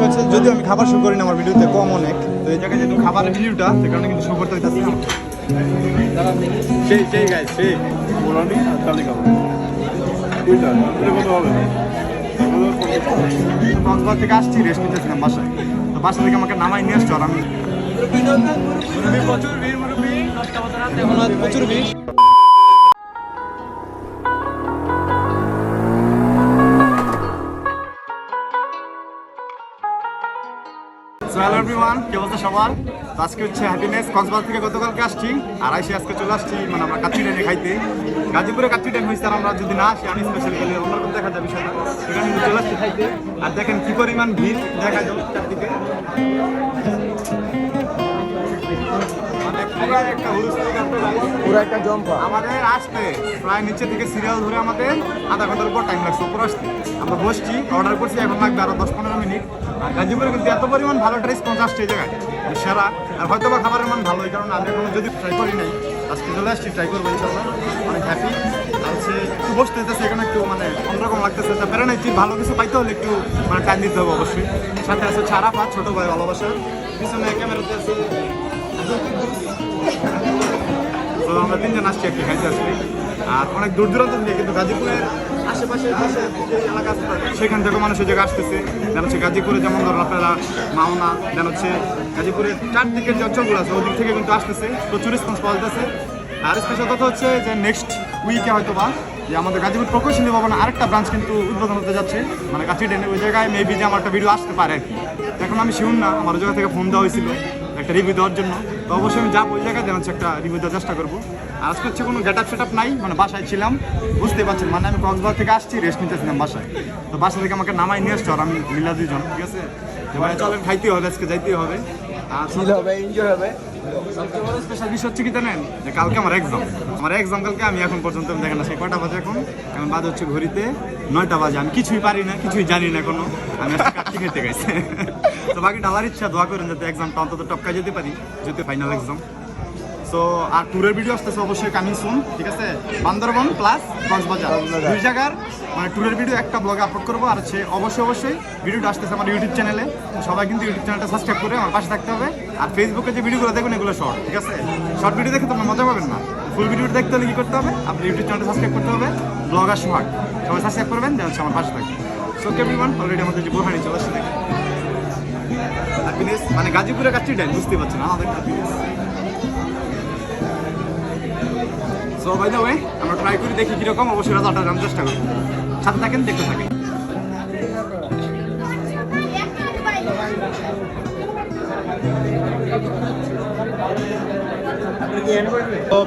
বিষয় হচ্ছে যদিও আমি খাবার শো করি না আমার ভিডিওতে কম অনেক। তো এই জায়গায় যেহেতু খাবারের ভিডিওটা সে কারণে কিন্তু শো করতে হইতেছে সেই সেই গাইজ সেই। মোরানি আর কালিকাবাব দুইটা এটা কত হবে। কক্সবাজার থেকে আসছি রেস্ট নিতেছিলাম বাসায়। তো বাসা থেকে আমাকে নামাই নিয়ে আসছো আর আমি প্রচুর ভিড় প্রচুর ভিড়। So hello everyone, কি সবার? আজকে হচ্ছে হ্যাপিনেস কক্সবাজার থেকে গতকালকে আসছি আর আইসে আজকে চলে আসছি মানে আমরা কাচ্চি ড্যানে খাইতে। গাজীপুরে কাচ্চি ড্যান হয়েছে আর আমরা যদি না আসি আমি স্পেশাল গেলে অন্য দেখা আসছি খাইতে। আর দেখেন কি পরিমাণ ভিড় দেখা যাবে চারদিকে। পুরো একটা একটা। পুরো একটা জম্পা। আমাদের আসতে প্রায় নিচে থেকে সিরিয়াল ধরে আমাদের আধা ঘণ্টার উপর টাইম লাগছে উপর আসতে। আমরা বসছি অর্ডার করছি এখন লাগবে আরও দশ পনেরো মিনিট। আর গাজীপুরে কিন্তু এত পরিমাণ ভালো রেসপন্স আসছে এই জায়গায়। সেরা। আর হয়তো বা খাবারের মান ভালো এই কারণে আমি এখনও যদি ট্রাই করি নাই আজকে চলে আসছি ট্রাই করব ইনশাল্লাহ অনেক হ্যাপি আর হচ্ছে একটু বসতে হইতেছে এখানে একটু মানে অন্যরকম লাগতেছে। তা বেরো নাইছি ভালো কিছু পাইতে হলে একটু মানে টাইম দিতে হবে অবশ্যই। সাথে আছে ছাড়া পা ছোট ভাই ভালোবাসা। পিছনে ক্যামেরাতে আছে তো আমরা তিনজন আসছি একটি খাইতে আসছি। আর অনেক দূর দূরান্ত থেকে কিন্তু গাজীপুরের আশেপাশে এলাকা সেখান থেকে মানুষ ওই জায়গায় আসতেছে। যেন হচ্ছে গাজীপুরে যেমন ধরুন আপনারা মাওনা যেন হচ্ছে গাজীপুরের চারদিকের যে অঞ্চলগুলো আছে, ওদিক থেকে কিন্তু আসতেছে। প্রচুর রেসপন্স পাওয়া আর স্পেশাল কথা হচ্ছে যে নেক্সট উইকে হয়তো বা যে আমাদের গাজীপুর প্রকৌশলী ভবনে আরেকটা ব্রাঞ্চ কিন্তু উদ্বোধন হতে যাচ্ছে। মানে কাছি ডেনে ওই জায়গায় মেবি যে আমার একটা ভিডিও আসতে পারে এখন আমি শিউন না, আমার জায়গা থেকে ফোন দেওয়া হয়েছিল, একটা রিভিউ দেওয়ার জন্য। তো অবশ্যই আমি যাব ওই জায়গায় যেন একটা রিভিউ দেওয়ার চেষ্টা করব। আর আজকে হচ্ছে কোনো গেট আপ সেট আপ নাই মানে বাসায় ছিলাম বুঝতে পারছেন মানে আমি কক্সবাজার থেকে আসছি রেস্ট নিতেছিলাম বাসায়। তো বাসা থেকে আমাকে নামাই নিয়ে আসছো আর আমি মিলা দুইজন ঠিক আছে? তো মানে চলেন খাইতেই হবে আজকে যাইতে হবে। আর হবে এনজয় হবে। সবচেয়ে বড় স্পেশাল বিষয় হচ্ছে কি জানেন? যে কালকে আমার এক্সাম আমার এক্সাম কালকে আমি এখন পর্যন্ত আমি দেখেন না সেই কটা বাজে এখন? কারণ বাজে হচ্ছে ঘড়িতে নয়টা বাজে আমি কিছুই পারি না কিছুই জানি না কোনো আমি আজকে কাটতে খেতে গেছি। তো বাকি ডালার ইচ্ছা দোয়া করেন যাতে এক্সামটা অন্তত টপকা যেতে পারি যেতে ফাইনাল এক্সাম সো আর ট্যুরের ভিডিও আসতেছে অবশ্যই কামিং সুন ঠিক আছে? বান্দরবন প্লাস কক্সবাজার। দুই জায়গার মানে ট্যুরের ভিডিও একটা ব্লগে আপলোড করব আর হচ্ছে অবশ্যই অবশ্যই ভিডিওটা আসতেছে আমার ইউটিউব চ্যানেলে সবাই কিন্তু ইউটিউব চ্যানেলটা সাবস্ক্রাইব করে আমার পাশে থাকতে হবে। আর ফেসবুকে যে ভিডিওগুলো দেখবেন এগুলো শর্ট ঠিক আছে? শর্ট ভিডিও দেখে তোমরা মজা পাবেন না। ফুল ভিডিও দেখতে হলে কী করতে হবে? আপনি ইউটিউব চ্যানেলটা সাবস্ক্রাইব করতে হবে। ব্লগ আর শর্ট সবাই সাবস্ক্রাইব করবেন হচ্ছে আমার পাশে থাকবে সো কেমন অলরেডি আমাদের যে বোরহানি চলে আসছে দেখি হ্যাপিনেস মানে গাজীপুরের কাছে ডাইন বুঝতে পারছি না আমাদের happiness so by the way আমরা ট্রাই করে, দেখি কীরকম, অবশ্যই রেজাল্টটা জানার চেষ্টা করব সাথে থাকেন, দেখতে থাকেন।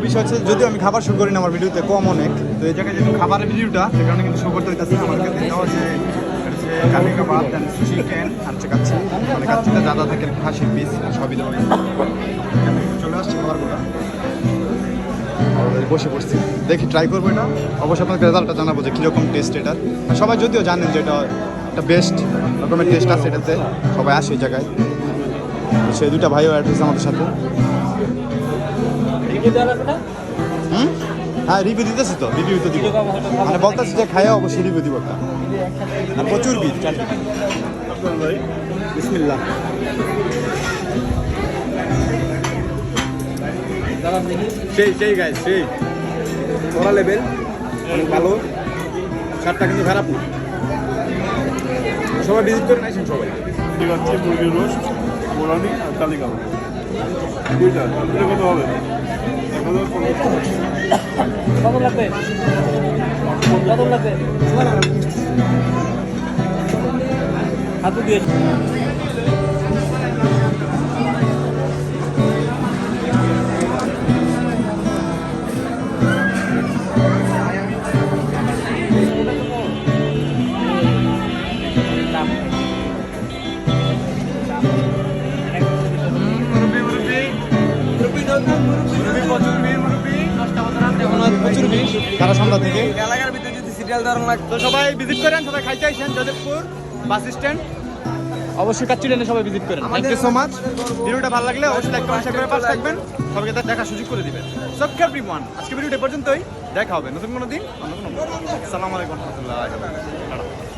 বিষয় হচ্ছে, যদিও আমি খাবার শো করি না আমার ভিডিওতে, কম অনেক, তো এই জায়গায় যেহেতু খাবারের ভিডিওটা, সে কারণে কিন্তু শো করতে হইতেছে আমাদেরকে দেওয়া কারি কাবাব দেন চিকেন হচ্ছে কাচ্চি মানে কাচ্চিটা দাদা থাকে, খাসির পিস সবই দেওয়া চলে আসছে খাবারগুলো। বসে পড়ছি। দেখি ট্রাই করব এটা। অবশ্যই আপনাকে রেজাল্টটা জানাব যে কীরকম টেস্ট এটার। সবাই যদিও জানেন যে এটা একটা বেস্ট রকমের টেস্ট আছে এটাতে। সবাই আসে এই জায়গায়। সেই দুটা ভাইও অ্যাড হয়েছে আমাদের সাথে। হুম? হ্যাঁ রিভিউ দিতেছি তো রিভিউ তো দিব। মানে বলতেছি যে খাইয়া অবশ্যই রিভিউ দিব একটা। প্রচুর ভাই বিসমিল্লাহ। সেই সেই গাইজ সেই। ওরা লেভেল অনেক ভালো। শার্টটা কিন্তু খারাপ না। সবাই ভিজিট করে নাইছেন সবাই। ঠিক আছে, মুরগির রোস্ট মোরানি আর এটা কত লাগবে? কত লাগবে? দিয়েছি সারা সন্ধ্যা থেকে। এলাকার ভিতরে যদি সিরিয়াল ধরন লাগতো। সবাই ভিজিট করেন সবাই খাইতে আইসেন যাদবপুর বাস স্ট্যান্ড অবশ্যই কাচ্চি ট্রেনে সবাই ভিজিট করেন। থ্যাংক ইউ সো মাচ ভিডিওটা ভালো লাগলে অবশ্যই লাইক কমেন্ট শেয়ার করে পাশে থাকবেন। সবাইকে তার দেখার সুযোগ করে দিবেন। সব এভরিওয়ান আজকে ভিডিওটা পর্যন্তই। দেখা হবে নতুন কোনো দিন অন্য কোনো আসসালামু আলাইকুম রহমতুল্লাহ।